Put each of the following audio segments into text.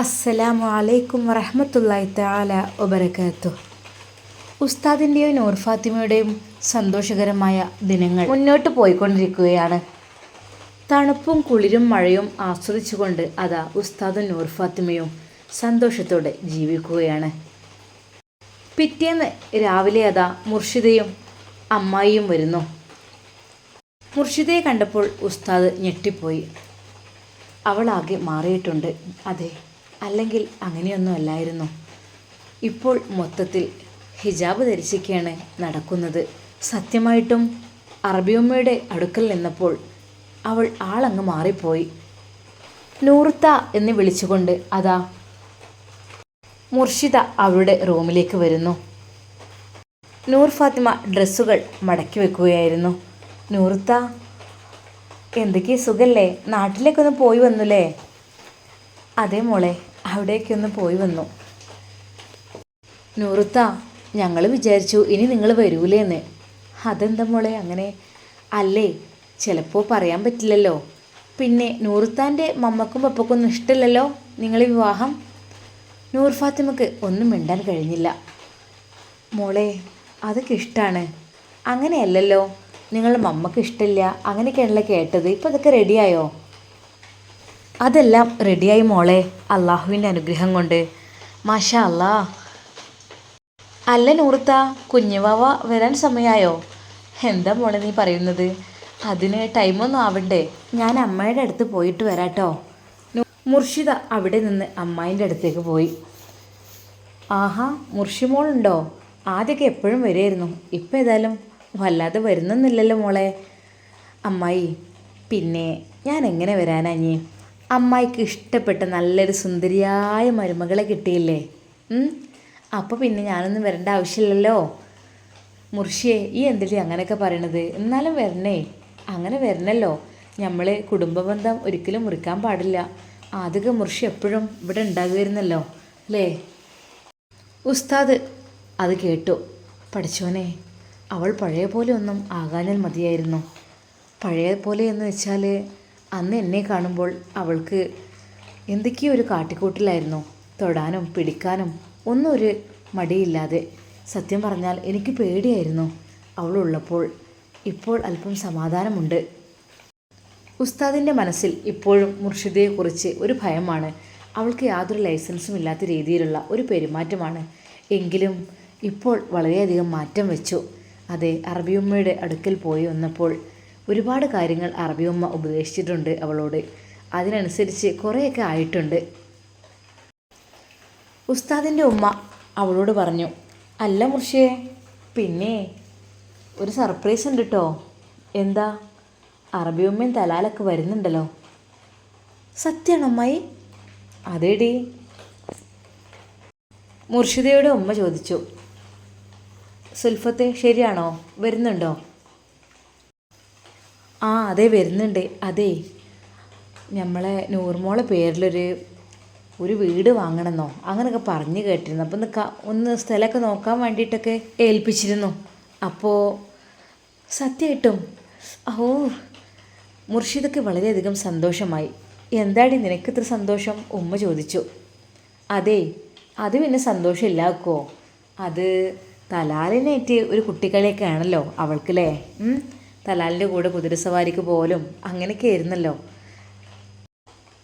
അസ്സലാമു അലൈക്കും വറഹമത്തല്ലായി തആല ഒബരക്കാത്തു ഉസ്താദിന്റെയും നൂർ ഫാത്തിമയുടെയും സന്തോഷകരമായ ദിനങ്ങൾ മുന്നോട്ട് പോയിക്കൊണ്ടിരിക്കുകയാണ്. തണുപ്പും കുളിരും മഴയും ആസ്വദിച്ചുകൊണ്ട് അതാ ഉസ്താദും നൂർ ഫാത്തിമയും സന്തോഷത്തോടെ ജീവിക്കുകയാണ്. പിറ്റേന്ന് രാവിലെ അതാ മുർഷിദയും അമ്മായിയും വരുന്നു. മുർഷിദയെ കണ്ടപ്പോൾ ഉസ്താദ് ഞെട്ടിപ്പോയി. അവളാകെ മാറിയിട്ടുണ്ട്. അതെ അല്ലെങ്കിൽ അങ്ങനെയൊന്നും അല്ലായിരുന്നു. ഇപ്പോൾ മൊത്തത്തിൽ ഹിജാബ് ധരിച്ചൊക്കെയാണ് നടക്കുന്നത്. സത്യമായിട്ടും അറബിയമ്മയുടെ അടുക്കൽ നിന്നപ്പോൾ അവൾ ആളങ്ങ് മാറിപ്പോയി. നൂർത്ത എന്ന് വിളിച്ചുകൊണ്ട് അതാ മുർഷിദ അവളുടെ റൂമിലേക്ക് വരുന്നു. നൂർ ഫാത്തിമ ഡ്രസ്സുകൾ മടക്കി വെക്കുകയായിരുന്നു. നൂർത്ത എന്തൊക്കെ സുഖല്ലേ? നാട്ടിലേക്കൊന്ന് പോയി വന്നുല്ലേ അതേ മോളെ. അവിടേക്കൊന്ന് പോയി വന്നു. നൂറുത്ത ഞങ്ങൾ വിചാരിച്ചു ഇനി നിങ്ങൾ വരൂലേന്ന്. അതെന്താ മോളെ അങ്ങനെ? അല്ലേ ചിലപ്പോൾ പറയാൻ പറ്റില്ലല്ലോ. പിന്നെ നൂറുത്താന്റെ മമ്മക്കും പപ്പക്കൊന്നും ഇഷ്ടമില്ലല്ലോ നിങ്ങളെ വിവാഹം? നൂർ ഫാത്തിമക്ക് ഒന്നും മിണ്ടാൻ കഴിഞ്ഞില്ല. മോളെ അതൊക്കെ ഇഷ്ടമാണ് അങ്ങനെയല്ലല്ലോ നിങ്ങളുടെ മമ്മക്ക് ഇഷ്ടമില്ല. അങ്ങനെയൊക്കെയാണല്ലോ കേട്ടത്. ഇപ്പം അതൊക്കെ റെഡിയായോ അതെല്ലാം റെഡിയായി മോളെ. അള്ളാഹുവിന്റെ അനുഗ്രഹം കൊണ്ട്. മാഷാ അല്ലാ അല്ല നൂറുത്ത കുഞ്ഞുവാവ വരാൻ സമയമായോ എന്താ മോളെ നീ പറയുന്നത്? അതിന് ടൈമൊന്നും ആവണ്ടേ. ഞാൻ അമ്മയുടെ അടുത്ത് പോയിട്ട് വരാട്ടോ. മുർഷിദ അവിടെ നിന്ന് അമ്മായിന്റെ അടുത്തേക്ക് പോയി. ആഹാ മുർഷി മോളുണ്ടോ? ആദ്യമൊക്കെ എപ്പോഴും വരുമായിരുന്നു ഇപ്പം ഏതായാലും വല്ലാതെ വരുന്നൊന്നുമില്ലല്ലോ മോളെ. അമ്മായി പിന്നെ ഞാൻ എങ്ങനെ വരാനാ നീ അമ്മായിക്ക് ഇഷ്ടപ്പെട്ട നല്ലൊരു സുന്ദരിയായ മരുമകളെ കിട്ടിയില്ലേ? അപ്പോൾ പിന്നെ ഞാനൊന്നും വരേണ്ട ആവശ്യമില്ലല്ലോ? മുർഷിയെ ഈ എന്തിട്ട് അങ്ങനെയൊക്കെ പറയണത്? എന്നാലും വരണേ. അങ്ങനെ വരണല്ലോ. നമ്മൾ കുടുംബബന്ധം ഒരിക്കലും മുറിക്കാൻ പാടില്ല. അതൊക്കെ മുർഷി എപ്പോഴും ഇവിടെ ഉണ്ടാകുമായിരുന്നല്ലോ അല്ലേ? ഉസ്താദ് അത് കേട്ടു. പഠിച്ചോനെ അവൾ പഴയ പോലെ ഒന്നും ആകാഞ്ഞാൽ മതിയായിരുന്നു. പഴയ പോലെ എന്ന് വെച്ചാൽ അന്ന് എന്നെ കാണുമ്പോൾ അവൾക്ക് എന്തൊക്കെയോ ഒരു കാട്ടിക്കൂട്ടിലായിരുന്നു. തൊടാനും പിടിക്കാനും ഒന്നും ഒരു മടിയില്ലാതെ സത്യം പറഞ്ഞാൽ എനിക്ക് പേടിയായിരുന്നു. അവളുള്ളപ്പോൾ ഇപ്പോൾ അല്പം സമാധാനമുണ്ട്. ഉസ്താദിന്റെ മനസ്സിൽ ഇപ്പോഴും മുർഷിദയെക്കുറിച്ച് ഒരു ഭയമാണ്. അവൾക്ക് യാതൊരു ലൈസൻസും ഇല്ലാത്ത രീതിയിലുള്ള ഒരു പെരുമാറ്റമാണ്. എങ്കിലും ഇപ്പോൾ വളരെയധികം മാറ്റം വെച്ചു. അതെ അറബിയമ്മയുടെ അടുക്കൽ പോയി വന്നപ്പോൾ ഒരുപാട് കാര്യങ്ങൾ അറബിയമ്മ ഉപദേശിച്ചിട്ടുണ്ട് അവളോട്. അതിനനുസരിച്ച് കുറേയൊക്കെ ആയിട്ടുണ്ട്. ഉസ്താദിന്റെ ഉമ്മ അവളോട് പറഞ്ഞു അല്ല മുർഷിയെ പിന്നെ ഒരു സർപ്രൈസ് ഉണ്ട് കേട്ടോ എന്താ? അറബിയമ്മയും തലാലൊക്കെ വരുന്നുണ്ടല്ലോ. സത്യമാണ് അമ്മായി അതേടി. മുർഷിദയുടെ ഉമ്മ ചോദിച്ചു സുൽഫത്തെ ശരിയാണോ? വരുന്നുണ്ടോ? ആ അതെ വരുന്നുണ്ട്. അതെ നമ്മളെ നൂർമോളെ പേരിലൊരു ഒരു വീട് വാങ്ങണമെന്നോ അങ്ങനെയൊക്കെ പറഞ്ഞു കേട്ടിരുന്നു. അപ്പോൾ ഒന്ന് ഒന്ന് സ്ഥലമൊക്കെ നോക്കാൻ വേണ്ടിയിട്ടൊക്കെ ഏൽപ്പിച്ചിരുന്നു. അപ്പോൾ സത്യമായിട്ടും ഓ മുർഷിദൊക്കെ വളരെയധികം സന്തോഷമായി. എന്താടി നിനക്ക് ഇത്ര സന്തോഷം? ഉമ്മ ചോദിച്ചു. അതെ അത് പിന്നെ സന്തോഷമില്ലാക്കോ അത് തലാലിനേറ്റ് ഒരു കുട്ടിക്കളിയൊക്കെ ആണല്ലോ അവൾക്കല്ലേ? തലാലിന്റെ കൂടെ കുതിരസവാരിക്ക് പോലും അങ്ങനെയൊക്കെ ആയിരുന്നല്ലോ.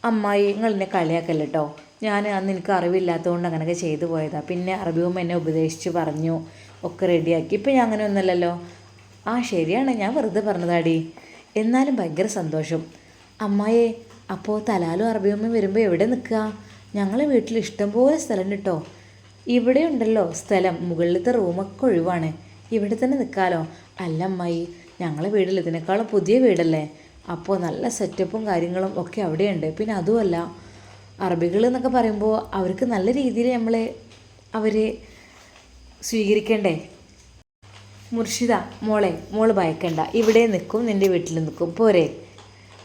അമ്മായി നിങ്ങൾ എന്നെ കളിയാക്കല്ല കേട്ടോ ഞാൻ അന്ന് എനിക്ക് അറിവില്ലാത്തതുകൊണ്ട് അങ്ങനെയൊക്കെ ചെയ്തു പോയതാണ് പിന്നെ അറബിയും എന്നെ ഉപദേശിച്ച് പറഞ്ഞു ഒക്കെ റെഡിയാക്കി. ഇപ്പം ഞാൻ അങ്ങനെ ഒന്നല്ലല്ലോ ആ ശരിയാണ്. ഞാൻ വെറുതെ പറഞ്ഞതാടി. എന്നാലും ഭയങ്കര സന്തോഷം. അമ്മായെ അപ്പോൾ തലാലും അറബിയമ്മയും വരുമ്പോൾ എവിടെ നിൽക്കുക? ഞങ്ങളെ വീട്ടിൽ ഇഷ്ടംപോലെ സ്ഥലം കിട്ടോ ഇവിടെ ഉണ്ടല്ലോ സ്ഥലം. മുകളിലത്തെ റൂമൊക്കെ ഒഴിവാണ്. ഇവിടെ തന്നെ നിൽക്കാലോ. അല്ല അമ്മായി ഞങ്ങളെ വീടിൽ ഇതിനേക്കാളും പുതിയ വീടല്ലേ? അപ്പോൾ നല്ല സെറ്റപ്പും കാര്യങ്ങളും ഒക്കെ അവിടെയുണ്ട്. പിന്നെ അതുമല്ല അറബികൾ എന്നൊക്കെ പറയുമ്പോൾ അവർക്ക് നല്ല രീതിയിൽ നമ്മൾ അവരെ സ്വീകരിക്കണ്ടേ? മുർഷിദ മോളെ മോൾ ഭയക്കണ്ട. ഇവിടെ നിൽക്കും നിന്റെ വീട്ടിൽ നിൽക്കും പോരെ.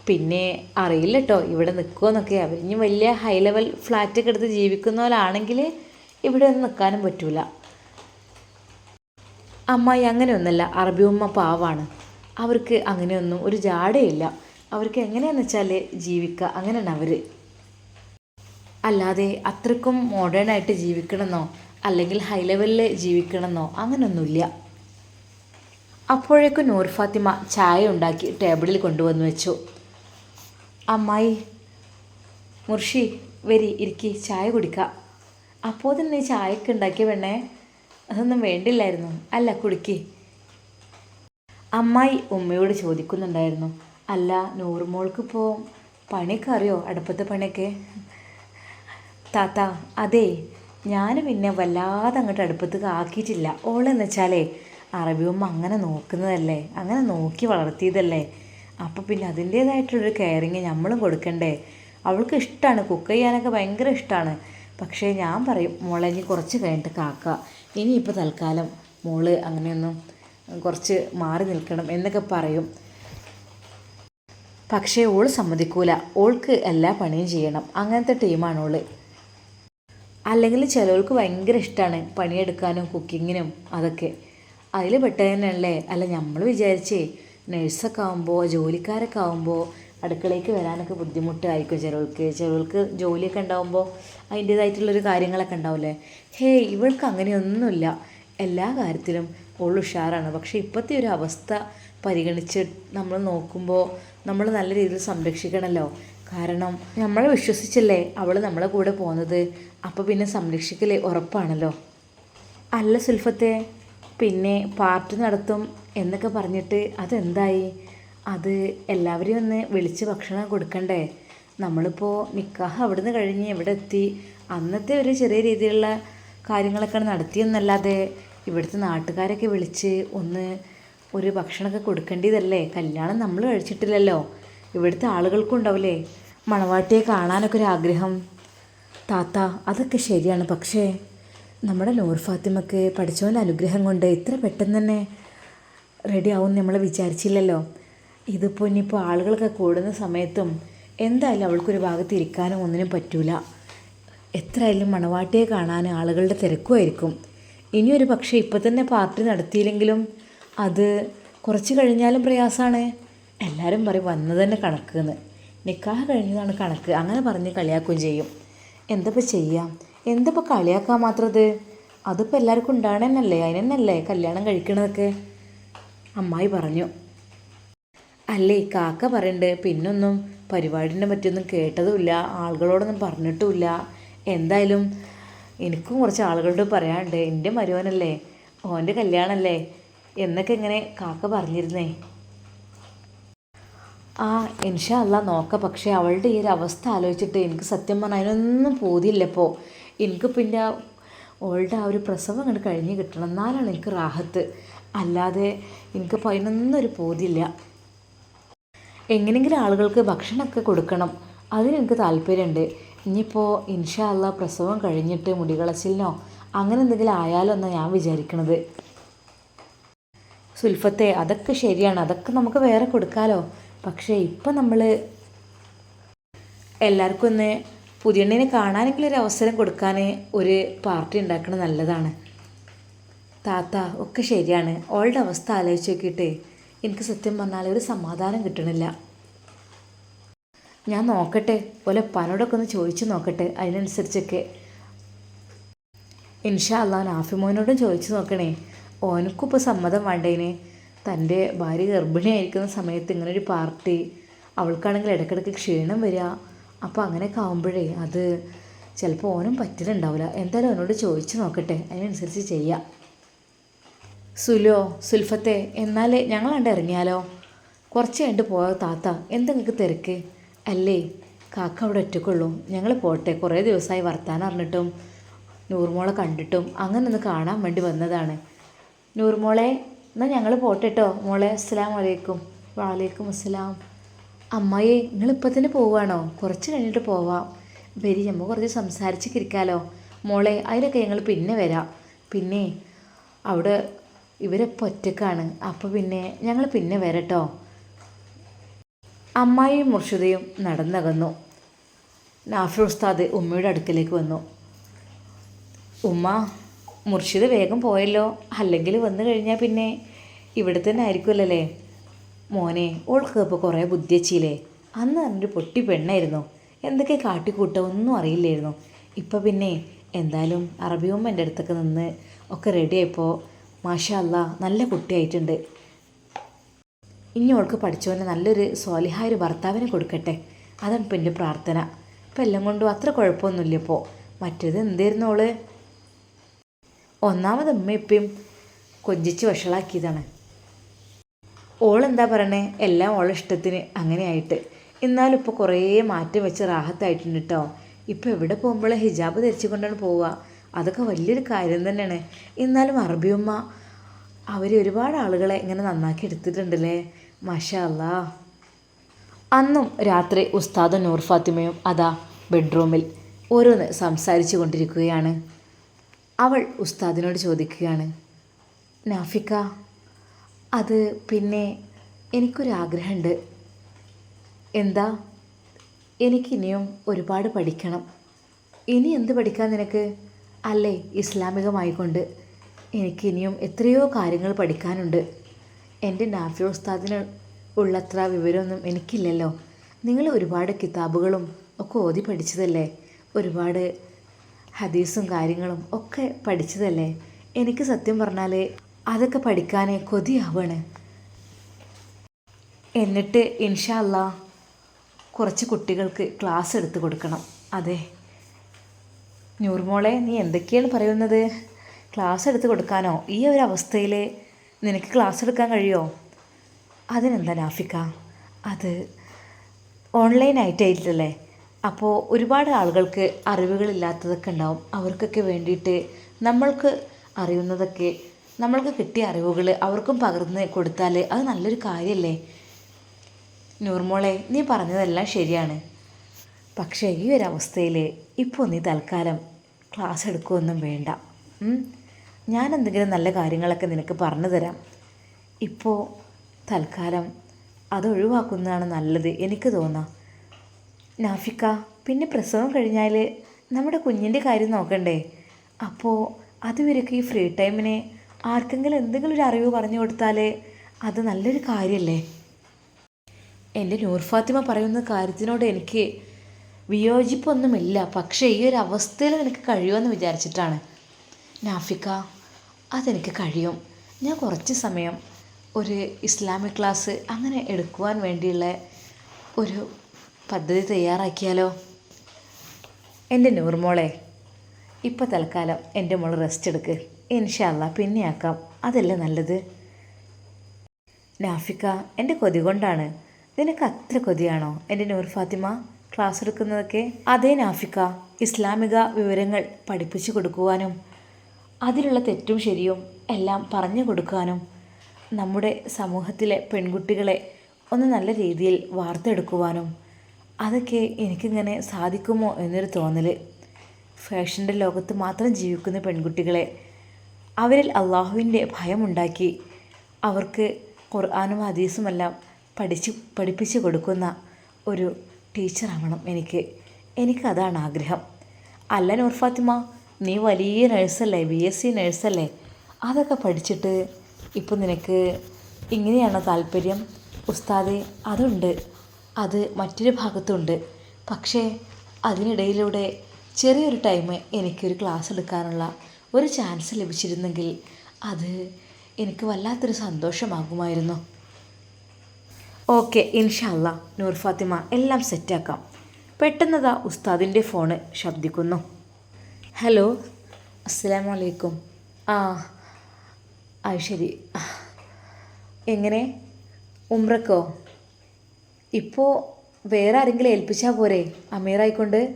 പിന്നെ അറിയില്ല കേട്ടോ ഇവിടെ നിൽക്കുമെന്നൊക്കെ അവർ ഇനി വലിയ ഹൈ ലെവൽ ഫ്ലാറ്റൊക്കെ എടുത്ത് ജീവിക്കുന്നവരാണെങ്കിൽ ഇവിടെ ഒന്നും നിൽക്കാനും പറ്റൂല. അമ്മായി അങ്ങനെയൊന്നല്ല അറബി ഉമ്മ പാവാണ്. അവർക്ക് അങ്ങനെയൊന്നും ഒരു ജാടയില്ല. അവർക്ക് എങ്ങനെയാന്ന് വെച്ചാൽ ജീവിക്കുക. അങ്ങനെയാണ് അവർ അല്ലാതെ അത്രക്കും മോഡേൺ ആയിട്ട് ജീവിക്കണമെന്നോ അല്ലെങ്കിൽ ഹൈ ലെവലിൽ ജീവിക്കണമെന്നോ അങ്ങനെയൊന്നുമില്ല. അപ്പോഴേക്കും നൂർ ഫാത്തിമ ചായ ഉണ്ടാക്കി ടേബിളിൽ കൊണ്ടുവന്ന് വെച്ചു. അമ്മായി മുർഷി വരി ഇരിക്കി ചായ കുടിക്കാം. അപ്പോൾ തന്നെ ചായക്ക് ഉണ്ടാക്കിയ പെണ്ണേ അതൊന്നും വേണ്ടില്ലായിരുന്നു. അല്ല കുടിക്കി. അമ്മായി ഉമ്മയോട് ചോദിക്കുന്നുണ്ടായിരുന്നു. അല്ല നൂറുമോൾക്ക് ഇപ്പോൾ പണിയൊക്കെ അറിയോ? അടുപ്പത്തെ പണിയൊക്കെ? താത്ത അതെ. ഞാൻ പിന്നെ വല്ലാതെ അങ്ങോട്ട് അടുപ്പത്തേക്ക് ആക്കിയിട്ടില്ല. ഓളെന്ന് വെച്ചാലേ അറബി അങ്ങനെ നോക്കുന്നതല്ലേ? അങ്ങനെ നോക്കി വളർത്തിയതല്ലേ? അപ്പോൾ പിന്നെ അതിന്റേതായിട്ടുള്ളൊരു കെയറിങ് നമ്മളും കൊടുക്കണ്ടേ? അവൾക്ക് ഇഷ്ടമാണ് കുക്ക് ചെയ്യാനൊക്കെ ഭയങ്കര ഇഷ്ടമാണ് പക്ഷേ ഞാൻ പറയും മോളെ ഇനി കുറച്ച് കഴിഞ്ഞിട്ട് കാക്ക. ഇനിയിപ്പോൾ തൽക്കാലം മോൾ അങ്ങനെയൊന്നും കുറച്ച് മാറി നിൽക്കണം എന്നൊക്കെ പറയും. പക്ഷേ ഓൾ സമ്മതിക്കൂല. ഓൾക്ക് എല്ലാ പണിയും ചെയ്യണം. അങ്ങനത്തെ ടീമാണ് ഓൾ. അല്ലെങ്കിൽ ചിലവർക്ക് ഭയങ്കര ഇഷ്ടമാണ് പണിയെടുക്കാനും കുക്കിങ്ങിനും അതൊക്കെ. അതിൽ പെട്ടതന്നെയല്ലേ അല്ല നമ്മൾ വിചാരിച്ചേ നഴ്സൊക്കെ ആകുമ്പോൾ ജോലിക്കാരൊക്കെ ആകുമ്പോൾ അടുക്കളയ്ക്ക് വരാനൊക്കെ ബുദ്ധിമുട്ടായിരിക്കും ചിലവർക്ക് ചിലവർക്ക് ജോലിയൊക്കെ ഉണ്ടാകുമ്പോൾ അതിന്റേതായിട്ടുള്ളൊരു കാര്യങ്ങളൊക്കെ ഉണ്ടാവില്ലേ? ഹേയ് ഇവൾക്ക് അങ്ങനെയൊന്നുമില്ല. എല്ലാ കാര്യത്തിലും ഓൾ ഉഷാറാണ്. പക്ഷേ ഇപ്പോഴത്തെ ഒരു അവസ്ഥ പരിഗണിച്ച് നമ്മൾ നോക്കുമ്പോൾ നമ്മൾ നല്ല രീതിയിൽ സംരക്ഷിക്കണമല്ലോ കാരണം നമ്മളെ വിശ്വസിച്ചല്ലേ അവൾ നമ്മളെ കൂടെ പോകുന്നത്. അപ്പോൾ പിന്നെ സംരക്ഷിക്കലേ ഉറപ്പാണല്ലോ. അല്ല സുൽഫത്തെ പിന്നെ പാർട്ടി നടത്തും എന്നൊക്കെ പറഞ്ഞിട്ട് അതെന്തായി? അത് എല്ലാവരെയും ഒന്ന് വിളിച്ച് ഭക്ഷണം കൊടുക്കണ്ടേ? നമ്മളിപ്പോൾ നിക്കാഹ് അവിടുന്ന് കഴിഞ്ഞ് ഇവിടെ എത്തി അന്നത്തെ ഒരു ചെറിയ രീതിയിലുള്ള കാര്യങ്ങളൊക്കെ നടത്തിയെന്നല്ലാതെ ഇവിടുത്തെ നാട്ടുകാരൊക്കെ വിളിച്ച് ഒന്ന് ഒരു ഭക്ഷണമൊക്കെ കൊടുക്കേണ്ടതല്ലേ? കല്യാണം നമ്മൾ കഴിച്ചിട്ടില്ലല്ലോ. ഇവിടുത്തെ ആളുകൾക്കും ഉണ്ടാവില്ലേ? മണവാട്ടിയെ കാണാനൊക്കെ ഒരു ആഗ്രഹം. താത്ത അതൊക്കെ ശരിയാണ്. പക്ഷേ നമ്മുടെ നൂർ ഫാത്തിമക്ക് പഠിച്ചവന്റെ അനുഗ്രഹം കൊണ്ട് ഇത്ര പെട്ടെന്ന് തന്നെ റെഡി ആവും നമ്മൾ വിചാരിച്ചില്ലല്ലോ. ഇതിപ്പോൾ ഇനിയിപ്പോൾ ആളുകളൊക്കെ കൂടുന്ന സമയത്തും എന്തായാലും അവൾക്കൊരു ഭാഗത്ത് ഇരിക്കാനും ഒന്നിനും പറ്റൂല. എത്രയായാലും മണവാട്ടിയെ കാണാൻ ആളുകളുടെ തിരക്കുമായിരിക്കും. ഇനിയൊരു പക്ഷേ ഇപ്പം തന്നെ പാർട്ടി നടത്തിയില്ലെങ്കിലും അത് കുറച്ച് കഴിഞ്ഞാലും പ്രയാസമാണ് എല്ലാവരും പറയും വന്നത് തന്നെ കണക്ക് എന്ന് നിക്കാഹ് കഴിഞ്ഞതാണ് കണക്ക്. അങ്ങനെ പറഞ്ഞ് കളിയാക്കുകയും ചെയ്യും. എന്തപ്പോൾ ചെയ്യാം? എന്തപ്പോൾ കളിയാക്കാൻ മാത്രം ഇത്? അതിപ്പോൾ എല്ലാവർക്കും ഉണ്ടാകണമെന്നല്ലേ അതിനെന്നല്ലേ കല്യാണം കഴിക്കണതൊക്കെ? അമ്മായി പറഞ്ഞു. അല്ലേ കാക്ക പറയണ്ട് പിന്നൊന്നും പരിപാടിനെ പറ്റിയൊന്നും കേട്ടതുമില്ല. ആളുകളോടൊന്നും പറഞ്ഞിട്ടുമില്ല. എന്തായാലും എനിക്കും കുറച്ച് ആളുകളോട് പറയാനുണ്ട് എന്റെ മരുവനല്ലേ ഓന്റെ കല്യാണമല്ലേ എന്നൊക്കെ ഇങ്ങനെ കാക്ക പറഞ്ഞിരുന്നേ. ആ ഇൻഷാ അല്ല നോക്ക. പക്ഷേ അവളുടെ ഈ ഒരു അവസ്ഥ ആലോചിച്ചിട്ട് എനിക്ക് സത്യം പറഞ്ഞാൽ അതിനൊന്നും പോതില്ല എനിക്ക് പിന്നെ അവളുടെ ആ ഒരു പ്രസവം അങ്ങോട്ട് കഴിഞ്ഞ് കിട്ടണം. എന്നാലാണ് എനിക്ക് റാഹത്ത്. അല്ലാതെ എനിക്ക് അതിനൊന്നും ഒരു പോതില്ല എങ്ങനെയെങ്കിലും ആളുകൾക്ക് ഭക്ഷണമൊക്കെ കൊടുക്കണം. അതിനെനിക്ക് താല്പര്യമുണ്ട്. ഇനിയിപ്പോൾ ഇൻഷാ അല്ല പ്രസവം കഴിഞ്ഞിട്ട് മുടികളച്ചിലിനോ അങ്ങനെ എന്തെങ്കിലും ആയാലോ എന്നാണ് ഞാൻ വിചാരിക്കണത്. സുൽഫത്തെ അതൊക്കെ ശരിയാണ്. അതൊക്കെ നമുക്ക് വേറെ കൊടുക്കാലോ. പക്ഷേ ഇപ്പം നമ്മൾ എല്ലാവർക്കും ഒന്ന് പുതിയണ്ണിനെ കാണാനെങ്കിലും ഒരു അവസരം കൊടുക്കാൻ ഒരു പാർട്ടി ഉണ്ടാക്കുന്നത് നല്ലതാണ്. താത്ത ഒക്കെ ശരിയാണ്. ഓളുടെ അവസ്ഥ ആലോചിച്ച് നോക്കിയിട്ട് എനിക്ക് സത്യം പറഞ്ഞാൽ ഒരു സമാധാനം കിട്ടണില്ല. ഞാൻ നോക്കട്ടെ. ഓലെ പനോടൊക്കെ ഒന്ന് ചോദിച്ചു നോക്കട്ടെ. അതിനനുസരിച്ചൊക്കെ. ഇൻഷാ അല്ലാ നാഫിമോനോടും ചോദിച്ചു നോക്കണേ. ഓനക്കും ഇപ്പോൾ സമ്മതം വേണ്ടേന്. തന്റെ ഭാര്യ ഗർഭിണിയായിരിക്കുന്ന സമയത്ത് ഇങ്ങനൊരു പാർട്ടി. അവൾക്കാണെങ്കിൽ ഇടയ്ക്കിടയ്ക്ക് ക്ഷീണം വരിക അപ്പോൾ അങ്ങനെയൊക്കെ ആകുമ്പോഴേ അത് ചിലപ്പോൾ ഓനും പറ്റലുണ്ടാവില്ല എന്തായാലും അവനോട് ചോദിച്ചു നോക്കട്ടെ. അതിനനുസരിച്ച് ചെയ്യാം. സുലോ സുൽഫത്തെ എന്നാലേ ഞങ്ങൾ കണ്ട് ഇറങ്ങിയാലോ? കുറച്ച് കഴിഞ്ഞിട്ട് പോയോ താത്ത? എന്താ നിങ്ങൾക്ക് തിരക്ക്? അല്ലേ? കാക്ക അവിടെ ഒറ്റക്കുള്ളൂ ഞങ്ങൾ പോട്ടെ. കുറേ ദിവസമായി വർത്താനം അറിഞ്ഞിട്ടും നൂറുമോളെ കണ്ടിട്ടും അങ്ങനെ ഒന്ന് കാണാൻ വേണ്ടി വന്നതാണ്. നൂറുമോളെ എന്നാൽ ഞങ്ങൾ പോട്ടെട്ടോ മോളെ അസ്സലാം വലൈക്കും വാലൈക്കും അസ്സലാം. അമ്മായി നിങ്ങളിപ്പോൾ തന്നെ പോവുകയാണോ കുറച്ച് കഴിഞ്ഞിട്ട് പോവാം. വരി നമ്മൾ കുറച്ച് സംസാരിച്ചൊക്കെ ഇരിക്കാമല്ലോ മോളെ അതിലൊക്കെ ഞങ്ങൾ പിന്നെ വരാം. പിന്നെ അവിടെ ഇവരൊപ്പം ഒറ്റക്കാണ്. അപ്പോൾ പിന്നെ ഞങ്ങൾ പിന്നെ വരട്ടോ അമ്മായിയും മുർഷിദയും നടന്നകന്നു. നാഫിർ ഉസ്താദ് ഉമ്മയുടെ അടുക്കലേക്ക് വന്നു. ഉമ്മ മുർഷിദ് വേഗം പോയല്ലോ. അല്ലെങ്കിൽ വന്നു കഴിഞ്ഞാൽ പിന്നെ ഇവിടെ തന്നെ ആയിരിക്കുമല്ലേ മോനെ ഓൾക്ക് ഇപ്പോൾ കുറേ ബുദ്ധിയച്ചില്ലേ അന്ന് പറഞ്ഞൊരു പൊട്ടി പെണ്ണായിരുന്നു. എന്തൊക്കെ കാട്ടിക്കൂട്ട ഒന്നും അറിയില്ലായിരുന്നു. ഇപ്പം പിന്നെ എന്തായാലും അറബിയമ്മ എന്റെ അടുത്തൊക്കെ നിന്ന് ഒക്കെ റെഡിയായപ്പോൾ മാഷ അല്ല നല്ല കുട്ടിയായിട്ടുണ്ട്. ഇനി ഓൾക്ക് പഠിച്ചവനെ നല്ലൊരു സ്വാലിഹായ ഒരു ഭർത്താവിനെ കൊടുക്കട്ടെ. അതാണ് ഇപ്പം എന്റെ പ്രാർത്ഥന. ഇപ്പം എല്ലാം കൊണ്ടും അത്ര കുഴപ്പമൊന്നുമില്ല ഇപ്പോൾ മറ്റേത് എന്തായിരുന്നു അവൾ? ഒന്നാമത് അമ്മ ഇപ്പം കൊഞ്ചിച്ച് വഷളാക്കിയതാണ്. ഓളെന്താ പറയണേ? എല്ലാം ഓളെ ഇഷ്ടത്തിന് അങ്ങനെയായിട്ട്. എന്നാലും ഇപ്പോൾ കുറേ മാറ്റം വെച്ച് റാഹത്തായിട്ടുണ്ട് കേട്ടോ ഇപ്പോൾ എവിടെ പോകുമ്പോൾ ഹിജാബ് ധരിച്ചു കൊണ്ടാണ് പോവുക? അതൊക്കെ വലിയൊരു കാര്യം തന്നെയാണ്. എന്നാലും അറബിയമ്മ അവർ ഒരുപാട് ആളുകളെ ഇങ്ങനെ നന്നാക്കി എടുത്തിട്ടുണ്ടല്ലേ? മാഷാ അല്ലാ അന്നും രാത്രി ഉസ്താദും നൂർ ഫാത്തിമയും അതാ ബെഡ്റൂമിൽ ഓരോന്ന് സംസാരിച്ചു കൊണ്ടിരിക്കുകയാണ്. അവൾ ഉസ്താദിനോട് ചോദിക്കുകയാണ് നാഫിക്ക അത് പിന്നെ എനിക്കൊരാഗ്രഹമുണ്ട് എന്താ? എനിക്കിനിയും ഒരുപാട് പഠിക്കണം. ഇനി എന്ത് പഠിക്കാൻ നിനക്ക്? അല്ലേ ഇസ്ലാമികമായിക്കൊണ്ട് എനിക്കിനിയും എത്രയോ കാര്യങ്ങൾ പഠിക്കാനുണ്ട്. എന്റെ നാഫി ഉസ്താദിന് ഉള്ളത്ര വിവരമൊന്നും എനിക്കില്ലല്ലോ. നിങ്ങൾ ഒരുപാട് കിതാബുകളും ഒക്കെ ഓതി പഠിച്ചതല്ലേ? ഒരുപാട് ഹദീസും കാര്യങ്ങളും ഒക്കെ പഠിച്ചതല്ലേ? എനിക്ക് സത്യം പറഞ്ഞാൽ അതൊക്കെ പഠിക്കാൻ കൊതിയാവാണ്. എന്നിട്ട് ഇൻഷാ അല്ലാ കുറച്ച് കുട്ടികൾക്ക് ക്ലാസ് എടുത്തു കൊടുക്കണം. അതെ. നൂർമോളെ നീ എന്തൊക്കെയാണ് പറയുന്നത്? ക്ലാസ് എടുത്ത് കൊടുക്കാനോ? ഈ ഒരു അവസ്ഥയിൽ നിനക്ക് ക്ലാസ് എടുക്കാൻ കഴിയുമോ അതിനെന്താ നാഫിക്ക? അത് ഓൺലൈനായിട്ടായിട്ടല്ലേ അപ്പോൾ ഒരുപാട് ആളുകൾക്ക് അറിവുകളില്ലാത്തതൊക്കെ ഉണ്ടാവും. അവർക്കൊക്കെ വേണ്ടിയിട്ട് നമ്മൾക്ക് അറിയുന്നതൊക്കെ നമ്മൾക്ക് കിട്ടിയ അറിവുകൾ അവർക്കും പകർന്ന് കൊടുത്താൽ അത് നല്ലൊരു കാര്യമല്ലേ നൂർമോളെ നീ പറഞ്ഞതെല്ലാം ശരിയാണ്. പക്ഷേ ഈ ഒരു അവസ്ഥയിൽ ഇപ്പോൾ നീ തൽക്കാലം ക്ലാസ് എടുക്കുകയൊന്നും വേണ്ട? ഞാൻ എന്തെങ്കിലും നല്ല കാര്യങ്ങളൊക്കെ നിനക്ക് പറഞ്ഞു തരാം. ഇപ്പോൾ തൽക്കാലം അത് ഒഴിവാക്കുന്നതാണ് നല്ലത് എനിക്ക് തോന്നാം. നാഫിക്ക പിന്നെ പ്രസവം കഴിഞ്ഞാൽ നമ്മുടെ കുഞ്ഞിന്റെ കാര്യം നോക്കണ്ടേ? അപ്പോൾ അതുവരെയൊക്കെ ഈ ഫ്രീ ടൈമിനെ ആർക്കെങ്കിലും എന്തെങ്കിലും ഒരു അറിവ് പറഞ്ഞു കൊടുത്താൽ അത് നല്ലൊരു കാര്യമല്ലേ എന്റെ നൂർ ഫാത്തിമ പറയുന്ന കാര്യത്തിനോട് എനിക്ക് വിയോജിപ്പൊന്നുമില്ല. പക്ഷേ ഈ ഒരു അവസ്ഥയിൽ നിനക്ക് കഴിയുമെന്ന് വിചാരിച്ചിട്ടാണ്. നാഫിക്ക അതെനിക്ക് കഴിയും. ഞാൻ കുറച്ച് സമയം ഒരു ഇസ്ലാമിക് ക്ലാസ് അങ്ങനെ എടുക്കുവാൻ വേണ്ടിയുള്ള ഒരു പദ്ധതി തയ്യാറാക്കിയാലോ? എന്റെ നൂർമോളെ ഇപ്പോൾ തൽക്കാലം എന്റെ മോൾ റെസ്റ്റ് എടുക്ക്. ഇൻഷാല്ല പിന്നെ ആക്കാം. അതല്ലേ നല്ലത്? നാഫിക്ക എന്റെ കൊതി കൊണ്ടാണ്. നിനക്ക് അത്ര കൊതിയാണോ? എന്റെ നൂർ ഫാത്തിമ ക്ലാസ് എടുക്കുന്നതൊക്കെ? അതേ നാഫിക്ക ഇസ്ലാമിക വിവരങ്ങൾ പഠിപ്പിച്ചു കൊടുക്കുവാനും അതിലുള്ള തെറ്റും ശരിയും എല്ലാം പറഞ്ഞു കൊടുക്കാനും നമ്മുടെ സമൂഹത്തിലെ പെൺകുട്ടികളെ ഒന്ന് നല്ല രീതിയിൽ വാർത്തെടുക്കുവാനും അതൊക്കെ എനിക്കിങ്ങനെ സാധിക്കുമോ എന്നൊരു തോന്നൽ ഫാഷന്റെ ലോകത്ത് മാത്രം ജീവിക്കുന്ന പെൺകുട്ടികളെ അവരിൽ അള്ളാഹുവിന്റെ ഭയമുണ്ടാക്കി അവർക്ക് ഖുർആാനും ഹദീസുമെല്ലാം പഠിച്ച് പഠിപ്പിച്ചു കൊടുക്കുന്ന ഒരു ടീച്ചറാവണം എനിക്ക്. എനിക്കതാണ് ആഗ്രഹം. അല്ല നൂർ ഫാത്തിമ നീ വലിയ നഴ്സല്ലേ ബി എസ് സി നഴ്സല്ലേ? അതൊക്കെ പഠിച്ചിട്ട് ഇപ്പം നിനക്ക് ഇങ്ങനെയാണോ താല്പര്യം? ഉസ്താദെ അതുണ്ട്. അത് മറ്റൊരു ഭാഗത്തുണ്ട്. പക്ഷേ അതിനിടയിലൂടെ ചെറിയൊരു ടൈം എനിക്കൊരു ക്ലാസ് എടുക്കാനുള്ള ഒരു ചാൻസ് ലഭിച്ചിരുന്നെങ്കിൽ അത് എനിക്ക് വല്ലാത്തൊരു സന്തോഷമാകുമായിരുന്നു. ഓക്കെ ഇൻഷല്ല നൂർ ഫാത്തിമ എല്ലാം സെറ്റാക്കാം പെട്ടെന്നതാ ഉസ്താദിന്റെ ഫോണ് ശബ്ദിക്കുന്നു. ഹലോ. അസ്സലാമു അലൈക്കും ആ അത് ശരി. എങ്ങനെ? ഉമ്രക്കോ ഇപ്പോൾ വേറെ ആരെങ്കിലും ഏൽപ്പിച്ചാൽ പോരെ? അമീറായിക്കൊണ്ട്?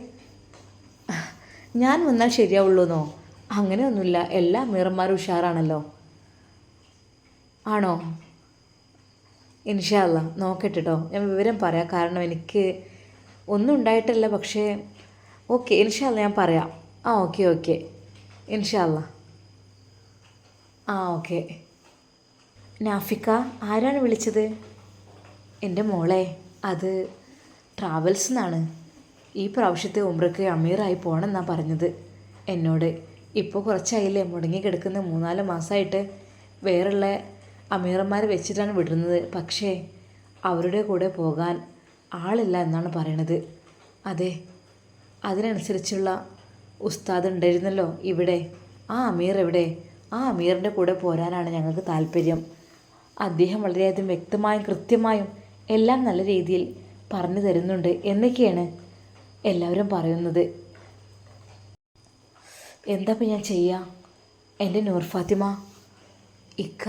ഞാൻ വന്നാൽ ശരിയാവുള്ളൂന്നോ? അങ്ങനെയൊന്നുമില്ല. എല്ലാ അമീറന്മാരും ഉഷാറാണല്ലോ. ആണോ? ഇൻഷാല്ല നോക്കട്ടെ കേട്ടോ ഞാൻ വിവരം പറയാം. കാരണം എനിക്ക് ഒന്നും ഉണ്ടായിട്ടില്ല പക്ഷേ ഓക്കെ ഇൻഷാല്ല ഞാൻ പറയാം. ആ ഓക്കെ ഓക്കെ. ഇൻഷാല്ല ആ ഓക്കെ. നാഫിക്ക ആരാണ് വിളിച്ചത്? എന്റെ മോളെ അത് ട്രാവൽസ് എന്നാണ് ഈ പ്രാവശ്യത്തെ ഉമ്രക്ക് അമീറായി പോകണമെന്നാണ് പറഞ്ഞത്. എന്നോട് ഇപ്പോൾ കുറച്ചായില്ലേ മുടങ്ങി കിടക്കുന്ന മൂന്നാൽ മാസമായിട്ട് വേറുള്ള അമീറന്മാരെ വെച്ചിട്ടാണ് വിടുന്നത്. പക്ഷേ അവരുടെ കൂടെ പോകാൻ ആളില്ല എന്നാണ് പറയണത്. അതെ അതിനനുസരിച്ചുള്ള ഉസ്താദ് ഉണ്ടായിരുന്നല്ലോ ഇവിടെ. ആ അമീർ എവിടെ? ആ അമീറിന്റെ കൂടെ പോരാനാണ് ഞങ്ങൾക്ക് താല്പര്യം. അദ്ദേഹം വളരെയധികം വ്യക്തമായും കൃത്യമായും എല്ലാം നല്ല രീതിയിൽ പറഞ്ഞു തരുന്നുണ്ട്. എന്നൊക്കെയാണ് എല്ലാവരും പറയുന്നത്. എന്താ ഇപ്പം ഞാൻ ചെയ്യുക എന്റെ നൂർ ഫാത്തിമ ഇക്ക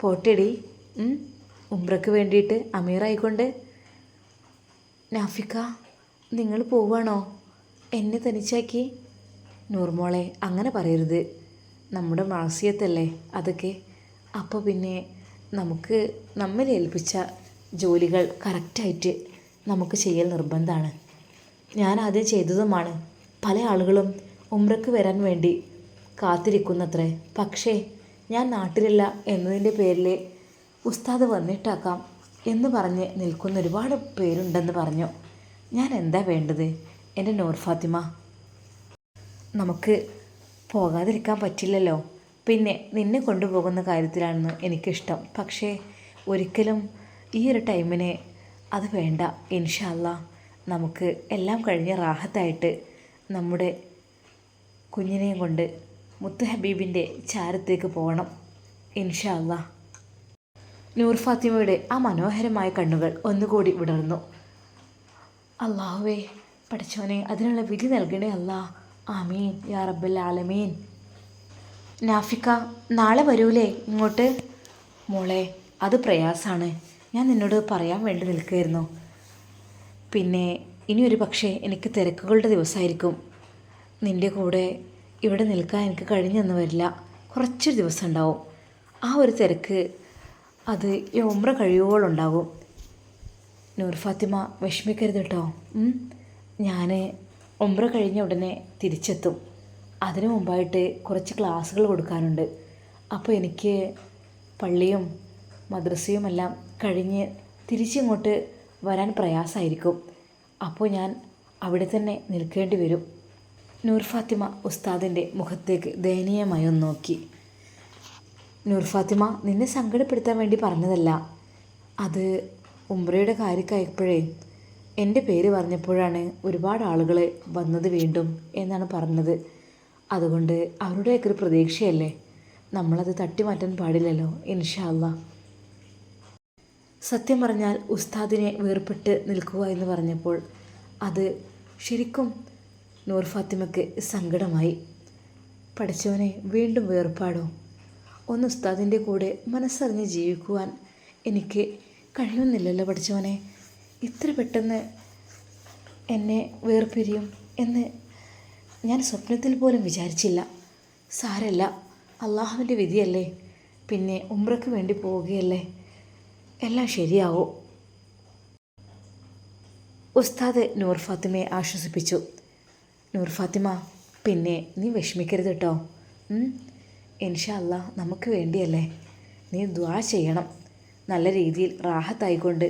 പോട്ടെടി? ഉംറയ്ക്ക് വേണ്ടിയിട്ട് അമീറായിക്കൊണ്ട്. നാഫിക്ക നിങ്ങൾ പോവാണോ? എന്നെ തനിച്ചാക്കി നൂർമോളെ അങ്ങനെ പറയരുത്. നമ്മുടെ മാസിയത്തല്ലേ അതൊക്കെ? അപ്പോൾ പിന്നെ നമുക്ക് നമ്മിൽ ഏൽപ്പിച്ച ജോലികൾ കറക്റ്റായിട്ട് നമുക്ക് ചെയ്യൽ നിർബന്ധമാണ് ഞാൻ ആദ്യം ചെയ്തതുമാണ് പല ആളുകളും ഉമ്രക്ക് വരാൻ വേണ്ടി കാത്തിരിക്കുന്നത്രേ. പക്ഷേ ഞാൻ നാട്ടിലില്ല എന്നതിന്റെ പേരിൽ ഉസ്താദ് വന്നിട്ടാക്കാം എന്ന് പറഞ്ഞ് നിൽക്കുന്ന ഒരുപാട് പേരുണ്ടെന്ന് പറഞ്ഞു. ഞാൻ എന്താ വേണ്ടത്? എന്റെ നൂർ ഫാത്തിമ. നമുക്ക് പോകാതിരിക്കാൻ പറ്റില്ലല്ലോ. പിന്നെ നിന്നെ കൊണ്ടുപോകുന്ന കാര്യത്തിലാണെന്ന് എനിക്കിഷ്ടം. പക്ഷേ ഒരിക്കലും ഈ ഒരു ടൈമിനെ അത് വേണ്ട. ഇൻഷല്ല നമുക്ക് എല്ലാം കഴിഞ്ഞ് റാഹത്തായിട്ട് നമ്മുടെ കുഞ്ഞിനെയും കൊണ്ട് മുത്തു ഹബീബിന്റെ ചാരത്തേക്ക് പോകണം. ഇൻഷല്ല. നൂർ ഫാത്തിമയുടെ ആ മനോഹരമായ കണ്ണുകൾ ഒന്നുകൂടി വിടർന്നു. അള്ളാഹുവേ പഠിച്ചോനെ അതിനുള്ള വിധി നൽകണേ അല്ലാ. ആമീൻ യാ റബ്ബൽ ആലമീൻ. നാഫിക്ക നാളെ വരൂലേ ഇങ്ങോട്ട്? മോളെ അത് പ്രയാസമാണ് ഞാൻ നിന്നോട് പറയാൻ വേണ്ടി നിൽക്കുകയായിരുന്നു. പിന്നെ ഇനി ഒരു പക്ഷേ എനിക്ക് തിരക്കുകളുടെ ദിവസമായിരിക്കും. നിന്റെ കൂടെ ഇവിടെ നിൽക്കാൻ എനിക്ക് കഴിഞ്ഞെന്ന് വരില്ല. കുറച്ചൊരു ദിവസം ഉണ്ടാവും. ആ ഒരു തിരക്ക് അത് ഈ ഉമ്ര നൂർ ഫാത്തിമ വിഷമിക്കരുത് കേട്ടോ. ഞാൻ ഒമ്പ്ര കഴിഞ്ഞ ഉടനെ തിരിച്ചെത്തും. അതിനു മുമ്പായിട്ട് കുറച്ച് ക്ലാസ്സുകൾ കൊടുക്കാനുണ്ട്. അപ്പോൾ എനിക്ക് പള്ളിയും മദ്രസയുമെല്ലാം കഴിഞ്ഞ് തിരിച്ചിങ്ങോട്ട് വരാൻ പ്രയാസമായിരിക്കും. അപ്പോൾ ഞാൻ അവിടെ തന്നെ നിൽക്കേണ്ടി വരും. നൂർ ഫാത്തിമ ഉസ്താദിന്റെ മുഖത്തേക്ക് ദയനീയമായി ഒന്ന് നോക്കി. നൂർ ഫാത്തിമ നിന്നെ സങ്കടപ്പെടുത്താൻ വേണ്ടി പറഞ്ഞതല്ല. അത് ഉംറയുടെ കാര്യക്കായപ്പോഴേ എന്റെ പേര് പറഞ്ഞപ്പോഴാണ് ഒരുപാട് ആളുകൾ വന്നത് വീണ്ടും എന്നാണ് പറഞ്ഞത്. അതുകൊണ്ട് അവരുടെയൊക്കെ ഒരു പ്രതീക്ഷയല്ലേ? നമ്മളത് തട്ടിമാറ്റാൻ പാടില്ലല്ലോ ഇൻഷാല്ല സത്യം പറഞ്ഞാൽ ഉസ്താദിനെ വേർപെട്ട് നിൽക്കുക എന്ന് പറഞ്ഞപ്പോൾ അത് ശരിക്കും നൂർ ഫാത്തിമയ്ക്ക് സങ്കടമായി. പഠിച്ചവനെ വീണ്ടും വേർപാടോ? ഒന്ന് ഉസ്താദിന്റെ കൂടെ മനസ്സറിഞ്ഞ് ജീവിക്കുവാൻ എനിക്ക് കഴിയുന്നില്ലല്ലോ പഠിച്ചവനെ. ഇത്ര പെട്ടെന്ന് എന്നെ വേർപിരിയും എന്ന് ഞാൻ സ്വപ്നത്തിൽ പോലും വിചാരിച്ചില്ല. സാരല്ല അള്ളാഹുവിന്റെ വിധിയല്ലേ? പിന്നെ ഉമ്രക്ക് വേണ്ടി പോവുകയല്ലേ? എല്ലാം ശരിയാവോ? ഉസ്താദ് നൂർ ഫാത്തിമയെ ആശ്വസിപ്പിച്ചു. നൂർ ഫാത്തിമ പിന്നെ നീ വിഷമിക്കരുത് കേട്ടോ ഇൻഷാ അല്ലാ നമുക്ക് വേണ്ടിയല്ലേ? നീ ദ്വാ ചെയ്യണം. നല്ല രീതിയിൽ റാഹത്തായിക്കൊണ്ട്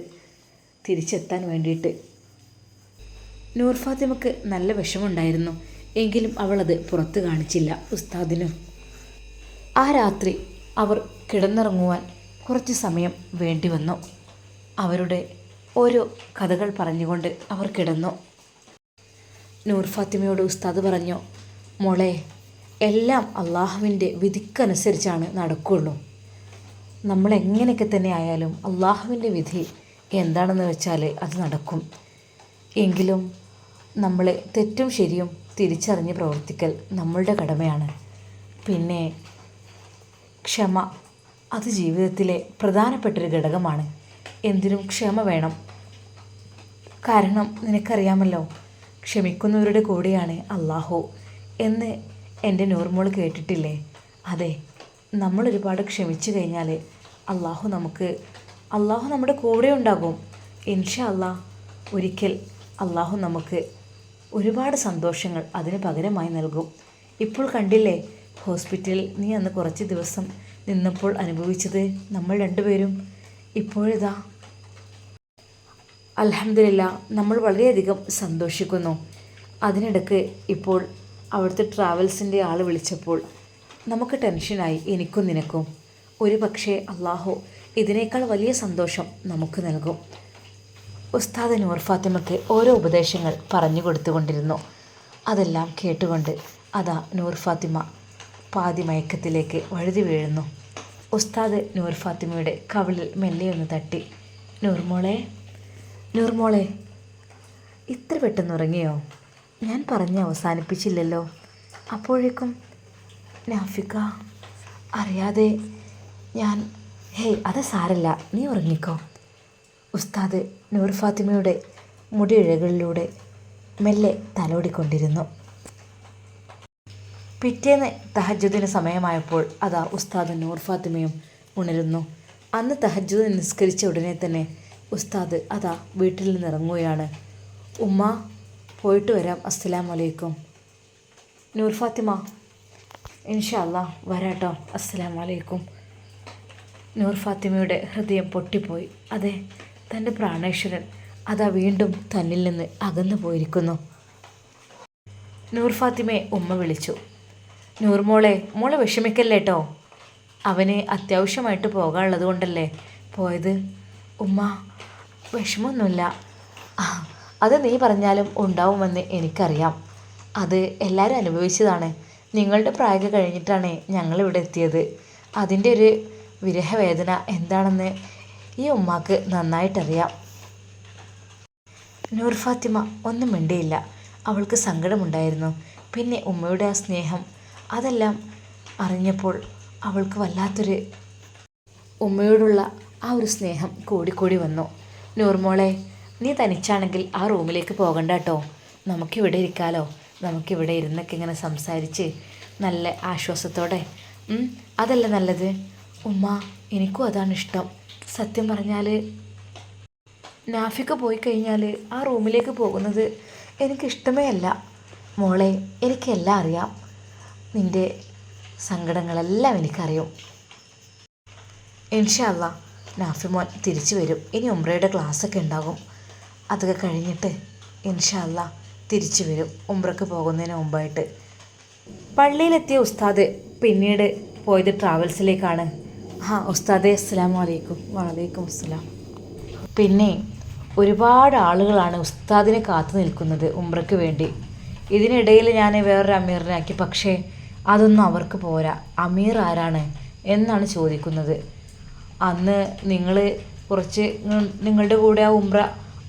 തിരിച്ചെത്താൻ വേണ്ടിയിട്ട്. നൂർ ഫാത്തിമക്ക് നല്ല വിഷമുണ്ടായിരുന്നു എങ്കിലും അവളത് പുറത്ത് കാണിച്ചില്ല ഉസ്താദിനും. ആ രാത്രി അവർ കിടന്നിറങ്ങുവാൻ കുറച്ച് സമയം വേണ്ടി വന്നു. അവരുടെ ഓരോ കഥകൾ പറഞ്ഞുകൊണ്ട് അവർ കിടന്നു. നൂർ ഫാത്തിമയോട് ഉസ്താദ് പറഞ്ഞു മോളെ എല്ലാം അള്ളാഹുവിന്റെ വിധിക്കനുസരിച്ചാണ് നടക്കുള്ളൂ. നമ്മളെങ്ങനെയൊക്കെ തന്നെ ആയാലും അള്ളാഹുവിന്റെ വിധി എന്താണെന്ന് വെച്ചാൽ അത് നടക്കും. എങ്കിലും നമ്മൾ തെറ്റും ശരിയും തിരിച്ചറിഞ്ഞ് പ്രവർത്തിക്കൽ നമ്മളുടെ കടമയാണ്. പിന്നെ ക്ഷമ അത് ജീവിതത്തിലെ പ്രധാനപ്പെട്ടൊരു ഘടകമാണ്. എന്തിനും ക്ഷമ വേണം. കാരണം നിനക്കറിയാമല്ലോ ക്ഷമിക്കുന്നവരുടെ കൂടെയാണ് അള്ളാഹു എന്ന് എന്റെ നോർമോൾ കേട്ടിട്ടില്ലേ? അതെ നമ്മളൊരുപാട് ക്ഷമിച്ചു കഴിഞ്ഞാൽ അള്ളാഹു നമുക്ക് അള്ളാഹു നമ്മുടെ കൂടെ ഉണ്ടാകും. ഇൻഷാ അള്ളാഹ് ഒരിക്കൽ അള്ളാഹു നമുക്ക് ഒരുപാട് സന്തോഷങ്ങൾ അതിന് പകരമായി നൽകും. ഇപ്പോൾ കണ്ടില്ലേ ഹോസ്പിറ്റലിൽ നീ അന്ന് കുറച്ച് ദിവസം നിന്നപ്പോൾ അനുഭവിച്ചത് നമ്മൾ രണ്ടുപേരും. ഇപ്പോഴിതാ അലഹമില്ല നമ്മൾ വളരെയധികം സന്തോഷിക്കുന്നു. അതിനിടക്ക് ഇപ്പോൾ അവിടുത്തെ ട്രാവൽസിന്റെ ആൾ വിളിച്ചപ്പോൾ നമുക്ക് ടെൻഷനായി എനിക്കും നിനക്കും. ഒരു പക്ഷേ അള്ളാഹു ഇതിനേക്കാൾ വലിയ സന്തോഷം നമുക്ക് നൽകും. ഉസ്താദ് നൂർ ഫാത്തിമയ്ക്ക് ഓരോ ഉപദേശങ്ങൾ പറഞ്ഞു കൊടുത്തുകൊണ്ടിരുന്നു. അതെല്ലാം കേട്ടുകൊണ്ട് അതാ നൂർ ഫാത്തിമ പാതി മയക്കത്തിലേക്ക് വഴുതി വീഴുന്നു. ഉസ്താദ് നൂർ ഫാത്തിമയുടെ കവിളിൽ മെല്ലെയൊന്ന് തട്ടി. നൂർമോളെ നൂർമോളെ ഇത്ര പെട്ടെന്ന് ഉറങ്ങിയോ? ഞാൻ പറഞ്ഞ് അവസാനിപ്പിച്ചില്ലല്ലോ. അപ്പോഴേക്കും നാഫിക അറിയാതെ ഞാൻ ഹേയ് അത് സാരല്ല. നീ ഉറങ്ങിക്കോ. ഉസ്താദ് നൂർ ഫാത്തിമയുടെ മുടിയിഴകളിലൂടെ മെല്ലെ തലോടിക്കൊണ്ടിരുന്നു. പിറ്റേന്ന് തഹജുദിന് സമയമായപ്പോൾ അതാ ഉസ്താദ് നൂർ ഫാത്തിമയും ഉണരുന്നു. അന്ന് തഹജ്ജുദ് നിസ്കരിച്ച ഉടനെ തന്നെ ഉസ്താദ് അതാ വീട്ടിൽ നിന്ന് ഇറങ്ങുകയാണ് ഉമ്മ പോയിട്ട് വരാം. അസ്സലാം വലൈക്കും നൂർ ഫാത്തിമ ഇൻഷാല്ല വരാട്ടോ. അസ്സലാം വലൈക്കും നൂർ ഫാത്തിമയുടെ ഹൃദയം പൊട്ടിപ്പോയി. അതെ തന്റെ പ്രാണേശ്വരൻ അതാ വീണ്ടും തന്നിൽ നിന്ന് അകന്നു പോയിരിക്കുന്നു. നൂർ ഫാത്തിമയെ ഉമ്മ വിളിച്ചു. നൂർ മോളെ മോളെ വിഷമിക്കല്ലേട്ടോ അവനെ അത്യാവശ്യമായിട്ട് പോകാനുള്ളത് കൊണ്ടല്ലേ പോയത്? ഉമ്മ വിഷമമൊന്നുമില്ല അത് നീ പറഞ്ഞാലും ഉണ്ടാവുമെന്ന് എനിക്കറിയാം. അത് എല്ലാവരും അനുഭവിച്ചതാണ്. നിങ്ങളുടെ പ്രായം കഴിഞ്ഞിട്ടാണ് ഞങ്ങളിവിടെ എത്തിയത്. അതിന്റെ ഒരു വിരഹവേദന എന്താണെന്ന് ഈ ഉമ്മാക്ക് നന്നായിട്ടറിയാം. നൂർ ഫാത്തിമ ഒന്നും മിണ്ടിയില്ല. അവൾക്ക് സങ്കടമുണ്ടായിരുന്നു. പിന്നെ ഉമ്മയുടെ ആ സ്നേഹം അതെല്ലാം അറിഞ്ഞപ്പോൾ അവൾക്ക് വല്ലാത്തൊരു ഉമ്മയോടുള്ള ആ ഒരു സ്നേഹം കൂടിക്കൂടി വന്നു. നൂർമോളെ നീ തനിച്ചാണെങ്കിൽ ആ റൂമിലേക്ക് പോകണ്ട കേട്ടോ നമുക്കിവിടെ ഇരിക്കാലോ. നമുക്കിവിടെ ഇരുന്നൊക്കെ ഇങ്ങനെ സംസാരിച്ച് നല്ല ആശ്വാസത്തോടെ അതല്ല നല്ലത്? ഉമ്മ എനിക്കും അതാണ് ഇഷ്ടം. സത്യം പറഞ്ഞാൽ നാഫിക്ക് പോയി കഴിഞ്ഞാൽ ആ റൂമിലേക്ക് പോകുന്നത് എനിക്കിഷ്ടമേ അല്ല. മോളെ എനിക്കെല്ലാം അറിയാം. നിന്റെ സങ്കടങ്ങളെല്ലാം എനിക്കറിയും. ഇൻഷല്ല നാഫിമോൻ തിരിച്ചു വരും. ഇനി ഉംറയുടെ ക്ലാസ്സൊക്കെ ഉണ്ടാകും. അതൊക്കെ കഴിഞ്ഞിട്ട് ഇൻഷല്ല തിരിച്ചു വരും. ഉംറക്ക് പോകുന്നതിന് മുമ്പായിട്ട്. പള്ളിയിലെത്തിയ ഉസ്താദ് പിന്നീട് പോയത് ട്രാവൽസിലേക്കാണ്. ആ ഉസ്താദേ അസ്സലാമു അലൈക്കും. വലൈക്കും അസ്സലാം. പിന്നെ ഒരുപാട് ആളുകളാണ് ഉസ്താദിനെ കാത്തു നിൽക്കുന്നത് ഉംറയ്ക്ക് വേണ്ടി. ഇതിനിടയിൽ ഞാൻ വേറൊരു അമീറിനാക്കി പക്ഷേ അതൊന്നും അവർക്ക് പോരാ. അമീർ ആരാണ് എന്നാണ് ചോദിക്കുന്നത്. അന്ന് നിങ്ങൾ കുറച്ച് നിങ്ങളുടെ കൂടെ ആ ഉംറ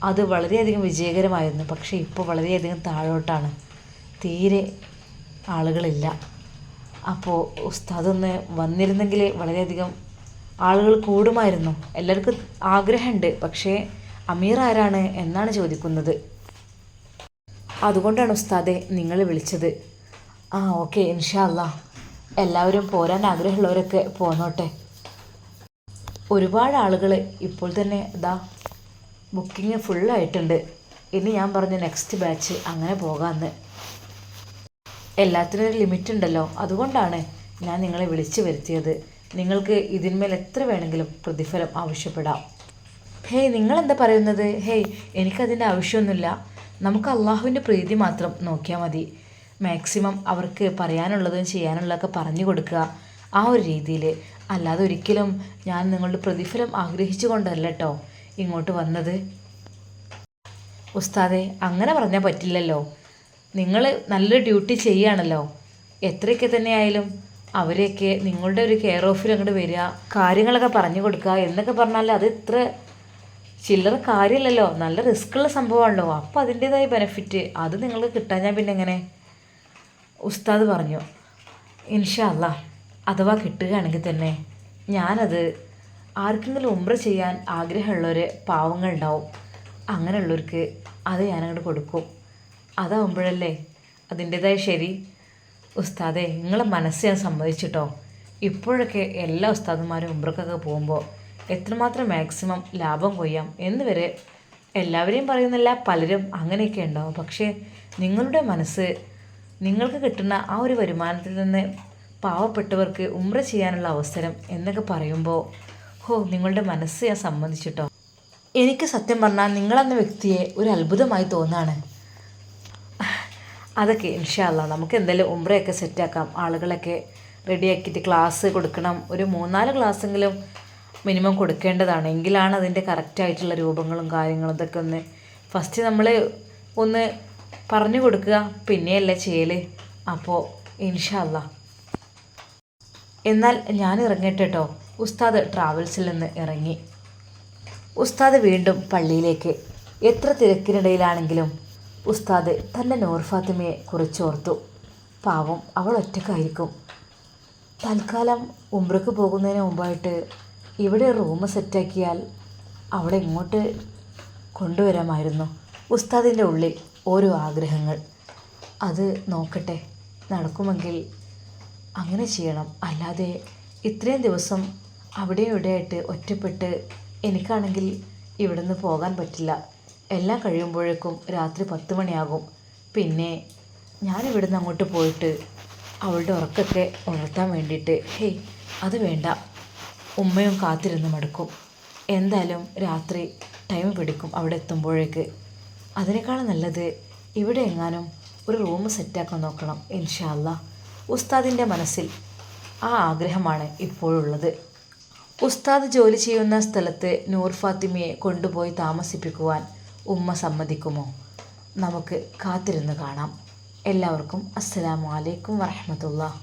അത് വളരെയധികം വിജയകരമായിരുന്നു. പക്ഷേ ഇപ്പോൾ വളരെയധികം താഴോട്ടാണ്. തീരെ ആളുകളില്ല. അപ്പോൾ ഉസ്താദൊന്ന് വന്നിരുന്നെങ്കിൽ വളരെയധികം ആളുകൾ കൂടുമായിരുന്നു. എല്ലാവർക്കും ആഗ്രഹമുണ്ട്. പക്ഷേ അമീർ ആരാണ് എന്നാണ് ചോദിക്കുന്നത്. അതുകൊണ്ടാണ് ഉസ്താദെ നിങ്ങൾ വിളിച്ചത്. ആ ഓക്കെ ഇൻഷാല്ല എല്ലാവരും പോരാൻ ആഗ്രഹമുള്ളവരൊക്കെ പോന്നോട്ടെ. ഒരുപാട് ആളുകൾ ഇപ്പോൾ തന്നെ ഇതാ ബുക്കിംഗ് ഫുള്ളായിട്ടുണ്ട് ഇനി ഞാൻ പറഞ്ഞു നെക്സ്റ്റ് ബാച്ച് അങ്ങനെ പോകാമെന്ന് എല്ലാത്തിനും ഒരു ലിമിറ്റ് ഉണ്ടല്ലോ. അതുകൊണ്ടാണ് ഞാൻ നിങ്ങളെ വിളിച്ചു വരുത്തിയത്. നിങ്ങൾക്ക് ഇതിന്മേൽ എത്ര വേണമെങ്കിലും പ്രതിഫലം ആവശ്യപ്പെടാം. ഹേയ് നിങ്ങളെന്താ പറയുന്നത്? ഹേയ് എനിക്കതിന്റെ ആവശ്യമൊന്നുമില്ല. നമുക്ക് അള്ളാഹുവിന്റെ പ്രീതി മാത്രം നോക്കിയാൽ മതി. മാക്സിമം അവർക്ക് പറയാനുള്ളതും ചെയ്യാനുള്ളതൊക്കെ പറഞ്ഞു കൊടുക്കുക ആ ഒരു രീതിയിൽ. അല്ലാതെ ഒരിക്കലും ഞാൻ നിങ്ങളുടെ പ്രതിഫലം ആഗ്രഹിച്ചു കൊണ്ടല്ല കേട്ടോ ഇങ്ങോട്ട് വന്നത്. ഉസ്താദെ അങ്ങനെ പറഞ്ഞാൽ പറ്റില്ലല്ലോ. നിങ്ങൾ നല്ല ഡ്യൂട്ടി ചെയ്യുകയാണല്ലോ. എത്രയൊക്കെ തന്നെ ആയാലും അവരെയൊക്കെ നിങ്ങളുടെ ഒരു കെയർ ഓഫിൽ അങ്ങോട്ട് വരിക കാര്യങ്ങളൊക്കെ പറഞ്ഞു കൊടുക്കുക എന്നൊക്കെ പറഞ്ഞാൽ അത് ഇത്ര ചില്ലറ കാര്യമില്ലല്ലോ. നല്ല റിസ്ക് ഉള്ള സംഭവമാണല്ലോ. അപ്പോൾ അതിന്റേതായ ബെനിഫിറ്റ്. അത് നിങ്ങൾക്ക് കിട്ടാഞ്ഞാൽ പിന്നെ എങ്ങനെ? ഉസ്താദ് പറഞ്ഞു ഇൻഷാ അല്ലാ അഥവാ കിട്ടുകയാണെങ്കിൽ തന്നെ ഞാനത് ആർക്കെങ്കിലും ഉമ്ര ചെയ്യാൻ ആഗ്രഹമുള്ളവർ പാവങ്ങളുണ്ടാവും അങ്ങനെയുള്ളവർക്ക് അത് ഞാനങ്ങോട്ട് കൊടുക്കും. അതാവുമ്പോഴല്ലേ അതിന്റേതായ ശരി. ഉസ്താദെ നിങ്ങളെ മനസ്സ് ഞാൻ സമ്മതിച്ചിട്ടോ? ഇപ്പോഴൊക്കെ എല്ലാ ഉസ്താദന്മാരും ഉമ്പ്രക്കൊക്കെ പോകുമ്പോൾ എത്രമാത്രം മാക്സിമം ലാഭം കൊയ്യാം എന്ന് വരെ എല്ലാവരെയും പറയുന്നില്ല പലരും അങ്ങനെയൊക്കെ ഉണ്ടാവും. പക്ഷേ നിങ്ങളുടെ മനസ്സ് നിങ്ങൾക്ക് കിട്ടുന്ന ആ ഒരു വരുമാനത്തിൽ നിന്ന് പാവപ്പെട്ടവർക്ക് ഉമ്ര ചെയ്യാനുള്ള അവസരം എന്നൊക്കെ പറയുമ്പോൾ ഹോ നിങ്ങളുടെ മനസ്സ് ഞാൻ സമ്മതിച്ചിട്ടോ? എനിക്ക് സത്യം പറഞ്ഞാൽ നിങ്ങളെന്ന വ്യക്തിയെ ഒരു അത്ഭുതമായി തോന്നാണ്. അതൊക്കെ ഇൻഷാല്ല നമുക്ക് എന്തായാലും ഉംറയൊക്കെ സെറ്റാക്കാം ആളുകളൊക്കെ റെഡിയാക്കിയിട്ട് ക്ലാസ് കൊടുക്കണം. ഒരു മൂന്നാൽ ക്ലാസ്സെങ്കിലും മിനിമം കൊടുക്കേണ്ടതാണ്. എങ്കിലാണ് അതിന്റെ കറക്റ്റായിട്ടുള്ള രൂപങ്ങളും കാര്യങ്ങളും ഇതൊക്കെ ഒന്ന് ഫസ്റ്റ് നമ്മൾ ഒന്ന് പറഞ്ഞു കൊടുക്കുക. പിന്നെയല്ലേ ചെയ്യൽ അപ്പോൾ ഇൻഷല്ല എന്നാൽ ഞാൻ ഇറങ്ങട്ടെ കേട്ടോ ഉസ്താദ് ട്രാവൽസിൽ നിന്ന് ഇറങ്ങി. ഉസ്താദ് വീണ്ടും പള്ളിയിലേക്ക്. എത്ര തിരക്കിനിടയിലാണെങ്കിലും ഉസ്താദ് തന്റെ നോർഫാത്തിമയെ കുറിച്ചോർത്തു. പാവം അവൾ ഒറ്റക്കായിരിക്കും തൽക്കാലം ഉംറക്ക് പോകുന്നതിന് മുമ്പായിട്ട് ഇവിടെ റൂം സെറ്റാക്കിയാൽ അവളെ ഇങ്ങോട്ട് കൊണ്ടുവരാമായിരുന്നു ഉസ്താദിന്റെ ഉള്ളിൽ ഓരോ ആഗ്രഹങ്ങൾ. അത് നോക്കട്ടെ നടക്കുമെങ്കിൽ അങ്ങനെ ചെയ്യണം. അല്ലാതെ ഇത്രയും ദിവസം അവിടെ ഇവിടെയായിട്ട് ഒറ്റപ്പെട്ട് എനിക്കാണെങ്കിൽ ഇവിടുന്ന് പോകാൻ പറ്റില്ല. എല്ലാം കഴിയുമ്പോഴേക്കും രാത്രി പത്ത് മണിയാകും. പിന്നെ ഞാൻ ഇവിടുന്ന് അങ്ങോട്ട് പോയിട്ട് അവളുടെ ഉറക്കത്തെ ഉണർത്താൻ വേണ്ടിയിട്ട് ഹേയ് അത് വേണ്ട. ഉമ്മയും കാത്തിരുന്ന് മടുക്കും. എന്തായാലും രാത്രി ടൈം പിടിക്കും അവിടെ എത്തുമ്പോഴേക്ക്. അതിനേക്കാളും നല്ലത് ഇവിടെ എങ്ങാനും ഒരു റൂം സെറ്റാക്കാൻ നോക്കണം ഇൻഷാല്ല ഉസ്താദിന്റെ മനസ്സിൽ ആ ആഗ്രഹമാണ് ഇപ്പോഴുള്ളത്. ഉസ്താദ് ജോലി ചെയ്യുന്ന സ്ഥലത്ത് നൂർ ഫാത്തിമയെ കൊണ്ടുപോയി താമസിപ്പിക്കുവാൻ ഉമ്മ സമ്മതിക്കുമോ? നമുക്ക് കാത്തിരുന്ന് കാണാം. എല്ലാവർക്കും അസ്സലാമു അലൈക്കും വറഹമത്തുള്ള